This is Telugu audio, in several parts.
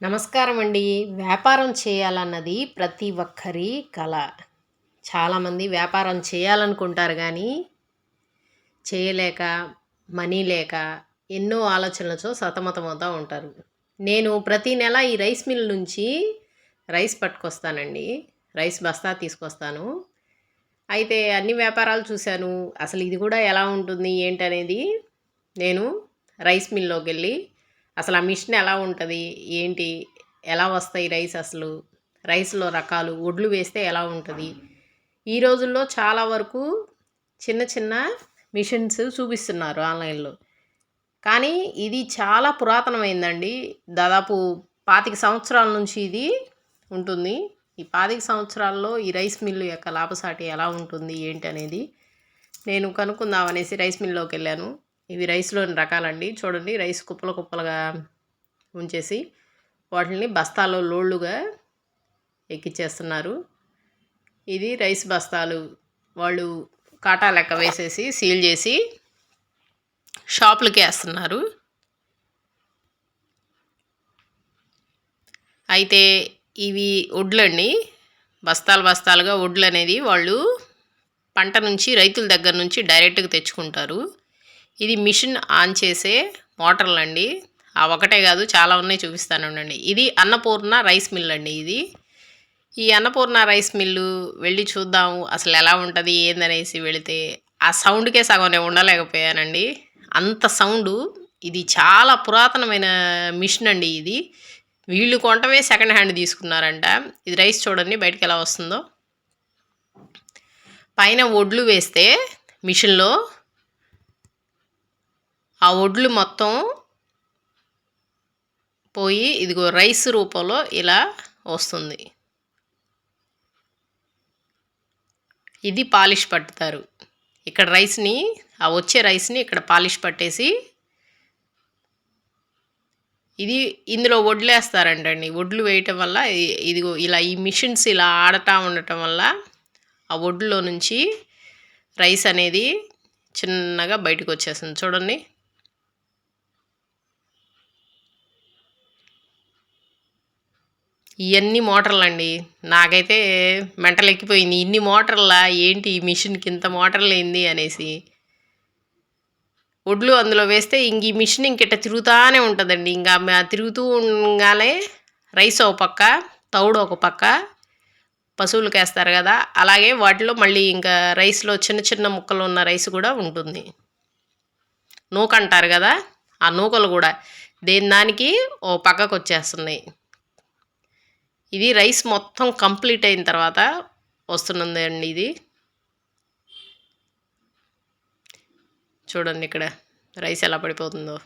నమస్కారం అండి వ్యాపారం చేయాలన్నది ప్రతి ఒక్కరి కల చాలామంది వ్యాపారం చేయాలనుకుంటారు కానీ చేయలేక మనీ లేక ఎన్నో ఆలోచనలతో సతమతమవుతూ ఉంటారు. నేను ప్రతి నెల ఈ రైస్ మిల్ నుంచి రైస్ పట్టుకొస్తానండి. రైస్ బస్తా తీసుకొస్తాను. అయితే అన్ని వ్యాపారాలు చూశాను. అసలు ఇది కూడా ఎలా ఉంటుంది ఏంటనేది నేను రైస్ మిల్లోకి వెళ్ళి అసలు ఆ మిషన్ ఎలా ఉంటుంది? ఏంటి? ఎలా వస్తాయి రైస్ అసలు? రైస్లో రకాలు ఒడ్లు వేస్తే ఎలా ఉంటుంది? ఈ రోజుల్లో చాలా వరకు చిన్న చిన్న మిషన్స్ చూపిస్తున్నారు ఆన్లైన్లో. కానీ ఇది చాలా పురాతనమైందండి. దాదాపు పాతిక సంవత్సరాల నుంచి ఇది ఉంటుంది. ఈ పాతిక సంవత్సరాల్లో ఈ రైస్ మిల్లు యొక్క లాభసాటి ఎలా ఉంటుంది? ఏంటి అనేది నేను కనుక్కుందాం అనేసి రైస్ మిల్లోకి వెళ్ళాను. ఇవి రైస్లోని రకాలండి? చూడండి రైస్ కుప్పలు కుప్పలుగా ఉంచేసి వాటిని బస్తాలో లోళ్ళుగా ఎక్కిచ్చేస్తున్నారు. ఇది రైస్ బస్తాలు. వాళ్ళు కాటా లెక్క వేసేసి సీల్ చేసి షాపులకి వేస్తున్నారు. అయితే ఇవి వడ్లండి. బస్తాలు బస్తాలుగా వడ్లు అనేది వాళ్ళు పంట నుంచి రైతుల దగ్గర నుంచి డైరెక్ట్గా తెచ్చుకుంటారు. ఇది మిషన్ ఆన్ చేసే మోటార్లు అండి ఆ ఒకటే కాదు చాలా ఉన్నాయి చూపిస్తాను ఉండండి. ఇది అన్నపూర్ణ రైస్ మిల్ అండి ఇది. ఈ అన్నపూర్ణ రైస్ మిల్లు వెళ్ళి చూద్దాము అసలు ఎలా ఉంటుంది ఏందనేసి వెళితే ఆ సౌండ్కే సగం నేను ఉండలేకపోయానండి. అంత సౌండు ఇది చాలా పురాతనమైన మిషన్ అండి ఇది. వీళ్ళు కొంటవే సెకండ్ హ్యాండ్ తీసుకున్నారంట. ఇది రైస్ చూడండి బయటకు ఎలా వస్తుందో. పైన ఒడ్లు వేస్తే మిషన్లో ఆ ఒడ్లు మొత్తం పోయి ఇదిగో రైస్ రూపంలో ఇలా వస్తుంది. ఇది పాలిష్ పట్టుతారు. ఇక్కడ రైస్ని ఆ వచ్చే రైస్ని ఇక్కడ పాలిష్ పట్టేసి ఇది ఇందులో వడ్లేస్తారంటండి. వడ్లు వేయటం వల్ల ఇదిగో ఇలా ఈ మిషన్స్ ఇలా ఆడతా ఉండటం వల్ల ఆ వడ్లో నుంచి రైస్ అనేది చిన్నగా బయటకు వచ్చేస్తుంది. చూడండి. ఇవన్నీ మోటార్లు అండి నాకైతే మెంటలు ఎక్కిపోయింది. ఇన్ని మోటార్లా ఏంటి ఈ మిషన్కి ఇంత మోటార్లు ఏంది అనేసి. ఒడ్లు అందులో వేస్తే ఇంక ఈ మిషన్ ఇంకిట తిరుగుతూనే ఉంటుందండి. ఇంకా తిరుగుతూ ఉండగానే రైస్ ఒక పక్క తౌడు ఒక పక్క పశువులకు వేస్తారు కదా. అలాగే వాటిలో మళ్ళీ ఇంకా రైస్లో చిన్న చిన్న ముక్కలు ఉన్న రైస్ కూడా ఉంటుంది. నూక అంటారు కదా? ఆ నూకలు కూడా దేని దానికి? ఓ పక్కకు వచ్చేస్తున్నాయి ఇది రైస్ మొత్తం కంప్లీట్ అయిన తర్వాత వస్తున్నది అండి ఇది. చూడండి ఇక్కడ రైస్ ఎలా పడిపోతుందో.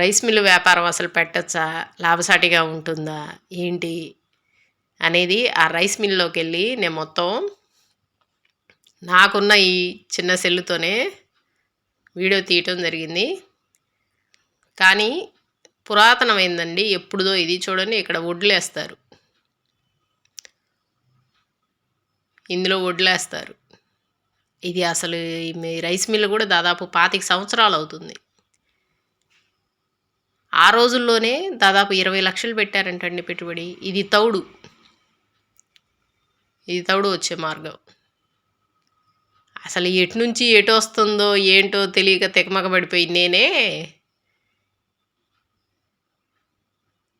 రైస్ మిల్లు వ్యాపారం అసలు పెట్టచ్చా? లాభసాటిగా ఉంటుందా? ఏంటి? అనేది ఆ రైస్ మిల్లోకి వెళ్ళి నేను మొత్తం నాకున్న ఈ చిన్న సెల్లుతోనే వీడియో తీయటం జరిగింది. కానీ పురాతనమైందండి. ఎప్పుడుదో ఇది చూడండి ఇక్కడ వడ్లేస్తారు. ఇందులో వడ్లేస్తారు. ఇది అసలు మీ- రైస్ మిల్లు కూడా దాదాపు పాతిక సంవత్సరాలు అవుతుంది. ఆ రోజుల్లోనే దాదాపు ఇరవై లక్షలు పెట్టారంటండి పెట్టుబడి. ఇది తౌడు. ఇది తౌడు వచ్చే మార్గం. అసలు ఎటు నుంచి ఎటు వస్తుందో ఏంటో తెలియక తెకమక పడిపోయి నేనే.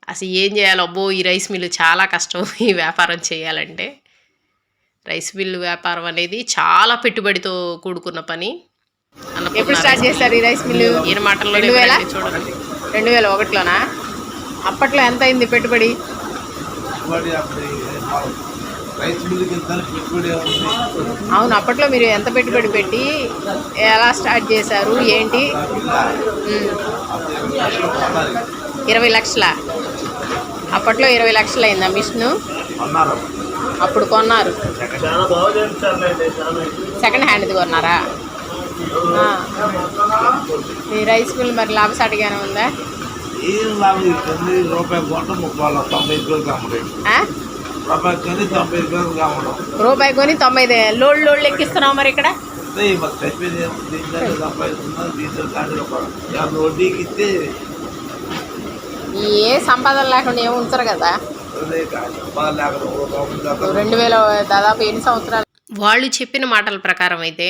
అసలు ఏం చేయాలో? అబ్బో ఈ రైస్ మిల్లు చాలా కష్టం ఈ వ్యాపారం చేయాలంటే. రైస్ మిల్లు వ్యాపారం అనేది చాలా పెట్టుబడితో కూడుకున్న పని. ఎప్పుడు స్టార్ట్ చేశారు ఈ రైస్ మిల్లు. ఈయన మాటల్లోనే రెండు వేల? చూడండి. రెండు వేల ఒకటిలోనా? అప్పట్లో ఎంత అయింది పెట్టుబడి? అవును అప్పట్లో మీరు ఎంత పెట్టుబడి పెట్టి ఎలా స్టార్ట్ చేశారు ఏంటి? ఇరవై లక్షలు? అప్పట్లో ఇరవై లక్షలు అయిందా మిషన్? అప్పుడు కొన్నారు. సెకండ్ హ్యాండ్ది కొన్నారా. ఈ రైస్ మిల్ మరి లాభసాటిగానే ఉందా? ఏం లాభం? తొమ్మిది రూపాయలు కొంట ముప్పై తొంభై రూపాయి కొని తొంభై లోడ్ లోడ్లు ఎక్కిస్తున్నావు మరి ఇక్కడ? ఏ సంపాదన లేకుండా ఏమి ఉంచరు కదా. రెండు వేల దాదాపు ఎన్ని సంవత్సరాలు? వాళ్ళు చెప్పిన మాటల ప్రకారం అయితే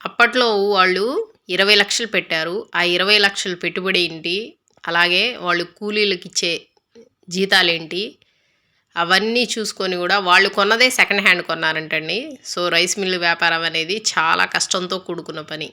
అప్పట్లో వాళ్ళు ఇరవై లక్షలు పెట్టారు. ఆ ఇరవై లక్షలు పెట్టుబడి ఏంటి? అలాగే వాళ్ళు కూలీలకు ఇచ్చే జీతాలేంటి అవన్నీ చూసుకొని కూడా వాళ్ళు కొన్నదే సెకండ్ హ్యాండ్ కొన్నారంటండి. సో రైస్ మిల్లు వ్యాపారం అనేది చాలా కష్టంతో కూడుకున్న పని.